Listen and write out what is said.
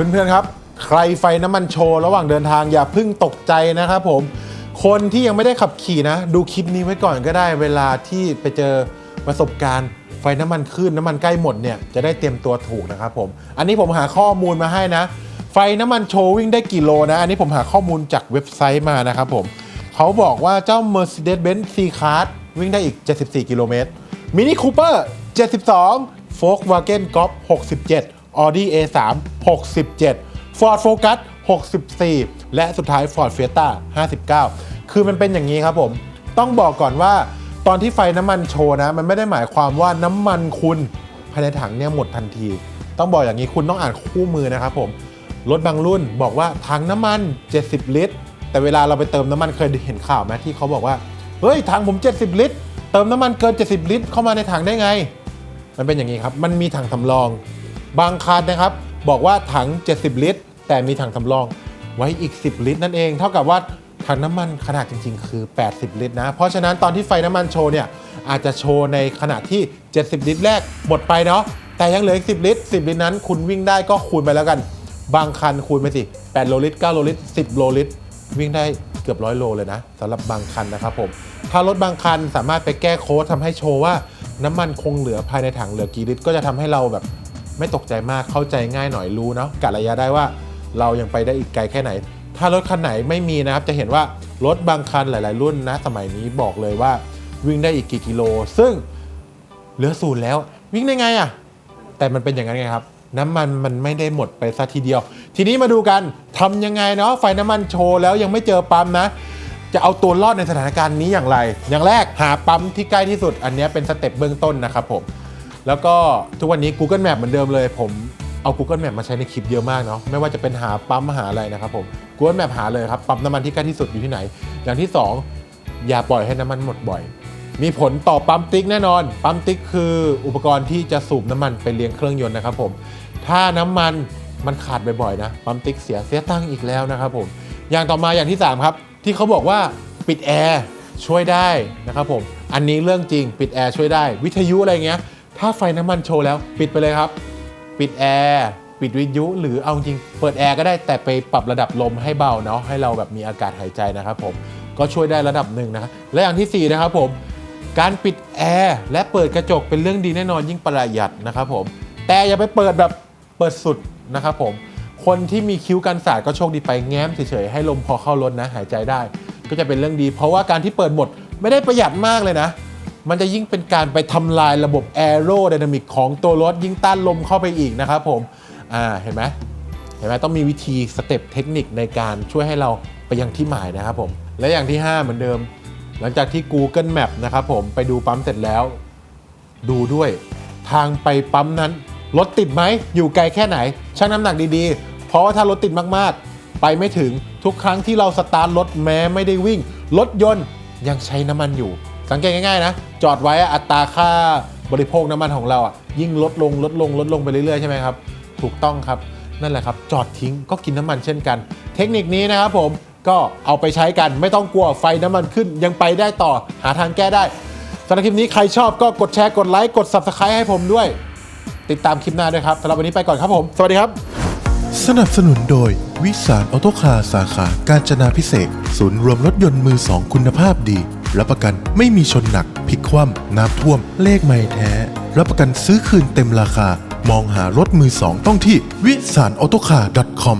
เพื่อนๆครับ ใครไฟน้ำมันโชว์ระหว่างเดินทางอย่าเพิ่งตกใจนะครับผม คนที่ยังไม่ได้ขับขี่นะ ดูคลิปนี้ไว้ก่อนก็ได้ เวลาที่ไปเจอประสบการณ์ไฟน้ำมันขึ้นน้ำมันใกล้หมดเนี่ยจะได้เตรียมตัวถูกนะครับผม อันนี้ผมหาข้อมูลมาให้นะ ไฟน้ำมันโชว์วิ่งได้กี่โลนะ อันนี้ผมหาข้อมูลจากเว็บไซต์มานะครับผมเขาบอกว่าเจ้า Mercedes-Benz C-Class วิ่งได้อีก 74 กิโลเมตร Mini Cooper 72 Volkswagen Golf 67 Audi A3 67 Ford Focus 64 และสุดท้าย Ford Fiesta 59 คือมันเป็นอย่างนี้ครับผม ต้องบอกก่อนว่าตอนที่ไฟน้ำมันโชว์นะ มันไม่ได้หมายความว่าน้ำมันคุณภายในถังเนี่ยหมดทันที ต้องบอกอย่างนี้คุณต้องอ่านคู่มือนะครับผม รถบางรุ่นบอกว่าถังน้ำมัน 70 ลิตร แต่เวลาเราไปเติมน้ำมันเคยเห็นข่าวไหมที่เขาบอกว่า เฮ้ยถังผม 70 ลิตร เติมน้ำมันเกิน 70 ลิตร เข้ามาในถังได้ไง มันเป็นอย่างนี้ครับ มันมีถังสำรอง บางคันนะครับ บอกว่าถัง 70 ลิตร แต่มีถังสำรองไว้อีก 10 ลิตร นั่นเอง เท่ากับว่าถังน้ำมันขนาดจริง ๆ คือ 80 ลิตรนะ เพราะฉะนั้นตอนที่ไฟน้ำมันโชว์เนี่ยอาจจะโชว์ในขณะที่ 70 ลิตร แรกหมดไปเนาะแต่ยังเหลืออีก 10 ลิตร 10 ลิตรนั้น คุณวิ่งได้ก็คูณไปแล้วกัน บางคันคูณไปสิ8โลลิตร9โลลิตร10โลลิตรวิ่งได้เกือบร้อยโลเลยนะสำหรับบางคันนะครับผมถ้ารถบางคันสามารถไปแก้โค้ดทำให้โชว์ว่าน้ำมันคงเหลือภายในถังเหลือกี่ลิตร ก็จะทำให้เราแบบ ไม่ตกใจมากเข้าใจง่ายหน่อยรู้เนาะกะระยะได้ว่าเรายังไปได้อีกไกลแค่ไหน ถ้ารถคันไหนไม่มีนะครับ จะเห็นว่ารถบางคันหลาย ๆ รุ่นนะ สมัยนี้บอกเลยว่าวิ่งได้อีกกี่กิโล ซึ่งเหลือศูนย์แล้ว วิ่งได้ไงอะแต่มันเป็นอย่างนั้นไงครับ น้ำมันมันไม่ได้หมดไปซะทีเดียว ทีนี้มาดูกันทำยังไงเนาะไฟน้ำมันโชว์แล้วยังไม่เจอปั๊มนะจะเอาตัวรอดในสถานการณ์นี้อย่างไร อย่างแรกหาปั๊มที่ใกล้ที่สุด อันนี้เป็นสเต็ปเบื้องต้นนะครับผม แล้วก็ทุกวันนี้ Google Map เหมือนเดิมเลย ผมเอา Google Map มาใช้ในคลิปเยอะมากเนาะไม่ว่าจะเป็นหาปั๊มหาอะไรนะครับผม Google Map หาเลยครับปั๊มน้ำมันที่ใกล้ที่สุดอยู่ที่ไหน อย่างที่สองอย่าปล่อยให้น้ำมันหมดบ่อย มีผลต่อปั๊มติ๊กแน่นอน ปั๊มติ๊กคืออุปกรณ์ที่จะสูบน้ำมันไปเลี้ยงเครื่องยนต์นะครับผมถ้าน้ำมันมันขาดบ่อยๆนะปั๊มติ๊กเสียเสียตังค์อีกแล้วนะครับผมอย่างต่อมาอย่างที่ 3 ครับ ที่เขาบอกว่าปิดแอร์ช่วยได้นะครับผมอันนี้เรื่องจริงปิดแอร์ช่วยได้ วิทยุอะไรเงี้ย ถ้าไฟน้ำมันโชว์แล้วปิดไปเลยครับ ปิดแอร์ปิดวิทยุหรือเอาจริงเปิดแอร์ก็ได้แต่ไปปรับระดับลมให้เบาเนาะให้เราแบบมีอากาศหายใจนะครับผมก็ช่วยได้ระดับหนึ่งนะและอย่างทีสี่ 4 นะครับผม การปิดแอร์และเปิดกระจกเป็นเรื่องดีแน่นอนยิ่งประหยัดนะครับผมแต่อย่าไปเปิดแบบเปิดสุดนะครับผมคนที่มีคิ้วกันสาดก็โชคดีไปแง้มเฉยๆให้ลมพอเข้ารถนะหายใจได้ ก็จะเป็นเรื่องดี เพราะว่าการที่เปิดหมดไม่ได้ประหยัดมากเลยนะ มันจะยิ่งเป็นการไปทำลายระบบแอโร d y นามิกของตัวรถยิ่งต้านลมเข้าไปอีกนะครับผม อ่าเห็นไหมเห็นไหมต้องมีวิธีสเต็ปเทคนิคในการช่วยให้เราไปยังที่หมายนะครับผม และอย่างที่ 5 เหมือนเดิม หลังจากที่ Google Map นะครับผมไปดูปั๊มเสร็จแล้ว ดูด้วยทางไปปั๊มนั้นรถติดไหมอยู่ไกลแค่ไหนชั่งน้ำหนักดีๆ เพราะว่าถ้ารถติดมากๆ ไปไม่ถึงทุกครั้งที่เราสตาร์ทรถแม้ไม่ได้วิ่งรถยนต์ยังใช้น้ำมันอยู่ สังเกตง่ายๆนะ จอดไว้อัตราค่าบริโภคน้ำมันของเราอะยิ่งลดลงลดลงลดลงไปเรื่อยๆใช่ไหมครับ ถูกต้องครับนั่นแหละครับ จอดทิ้งก็กินน้ำมันเช่นกัน เทคนิคนี้นะครับผมก็เอาไปใช้กันไม่ต้องกลัวไฟน้ำมันขึ้น ยังไปได้ต่อหาทางแก้ได้สำหรับคลิปนี้ใครชอบก็กดแชร์กดไลค์กด Subscribe ให้ผมด้วย ติดตามคลิปหน้าด้วยครับสำหรับวันนี้ไปก่อนครับผม สวัสดีครับ สนับสนุนโดย วิสารออโตคาสาขา การจนาพิเศษ ศูนย์รวมรถยนต์มือสองคุณภาพดี รับประกันไม่มีชนหนักพลิกคว่ำน้ำท่วม เลขไม่แท้ รับประกันซื้อคืนเต็มราคา มองหารถมือสองต้องที่วิสานออโตคาร์ .com